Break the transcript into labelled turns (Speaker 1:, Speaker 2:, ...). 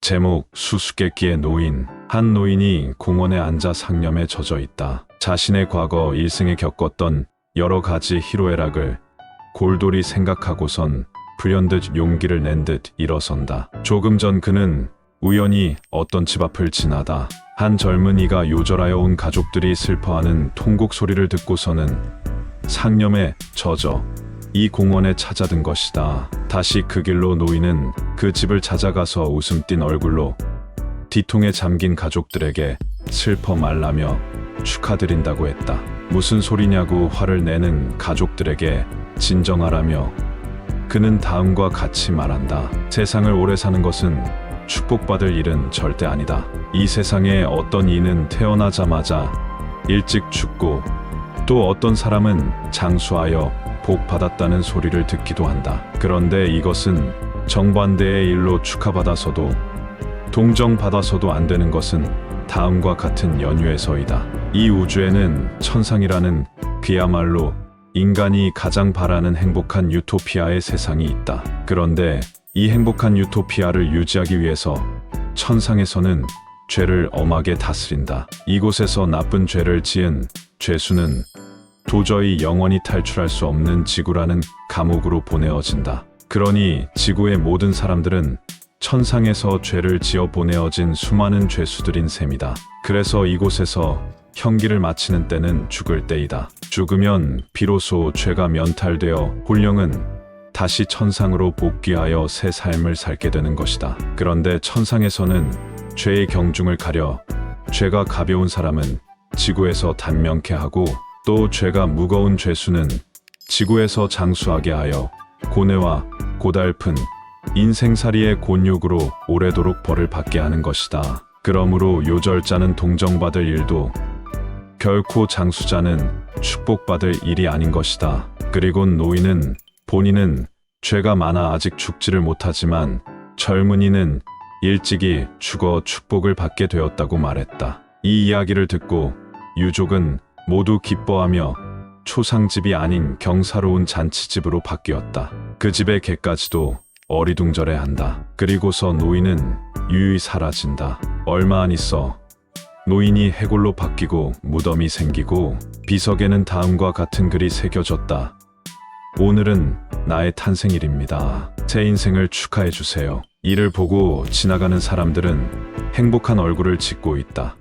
Speaker 1: 제목 수수께끼의 노인 한 노인이 공원에 앉아 상념에 젖어 있다. 자신의 과거 일생에 겪었던 여러 가지 희로애락을 골똘히 생각하고선 불현듯 용기를 낸 듯 일어선다. 조금 전 그는 우연히 어떤 집 앞을 지나다 한 젊은이가 요절하여 온 가족들이 슬퍼하는 통곡 소리를 듣고서는 상념에 젖어 이 공원에 찾아든 것이다. 다시 그 길로 노인은 그 집을 찾아가서 웃음 띤 얼굴로 뒤통에 잠긴 가족들에게 슬퍼 말라며 축하드린다고 했다. 무슨 소리냐고 화를 내는 가족들에게 진정하라며 그는 다음과 같이 말한다. 세상을 오래 사는 것은 축복받을 일은 절대 아니다. 이 세상에 어떤 이는 태어나자마자 일찍 죽고 또 어떤 사람은 장수하여 복 받았다는 소리를 듣기도 한다. 그런데 이것은 정반대의 일로 축하받아서도 동정받아서도 안 되는 것은 다음과 같은 연유에서이다. 이 우주에는 천상이라는 그야말로 인간이 가장 바라는 행복한 유토피아의 세상이 있다. 그런데 이 행복한 유토피아를 유지하기 위해서 천상에서는 죄를 엄하게 다스린다. 이곳에서 나쁜 죄를 지은 죄수는 도저히 영원히 탈출할 수 없는 지구라는 감옥으로 보내어진다. 그러니 지구의 모든 사람들은 천상에서 죄를 지어 보내어진 수많은 죄수들인 셈이다. 그래서 이곳에서 형기를 마치는 때는 죽을 때이다. 죽으면 비로소 죄가 면탈되어 혼령은 다시 천상으로 복귀하여 새 삶을 살게 되는 것이다. 그런데 천상에서는 죄의 경중을 가려 죄가 가벼운 사람은 지구에서 단명케 하고 또 죄가 무거운 죄수는 지구에서 장수하게 하여 고뇌와 고달픈 인생살이의 곤욕으로 오래도록 벌을 받게 하는 것이다. 그러므로 요절자는 동정받을 일도 결코 장수자는 축복받을 일이 아닌 것이다. 그리고 노인은 본인은 죄가 많아 아직 죽지를 못하지만 젊은이는 일찍이 죽어 축복을 받게 되었다고 말했다. 이 이야기를 듣고 유족은 모두 기뻐하며 초상집이 아닌 경사로운 잔치집으로 바뀌었다. 그 집의 개까지도 어리둥절해 한다. 그리고서 노인은 유유히 사라진다. 얼마 안 있어 노인이 해골로 바뀌고 무덤이 생기고 비석에는 다음과 같은 글이 새겨졌다. 오늘은 나의 탄생일입니다. 제 인생을 축하해 주세요. 이를 보고 지나가는 사람들은 행복한 얼굴을 짓고 있다.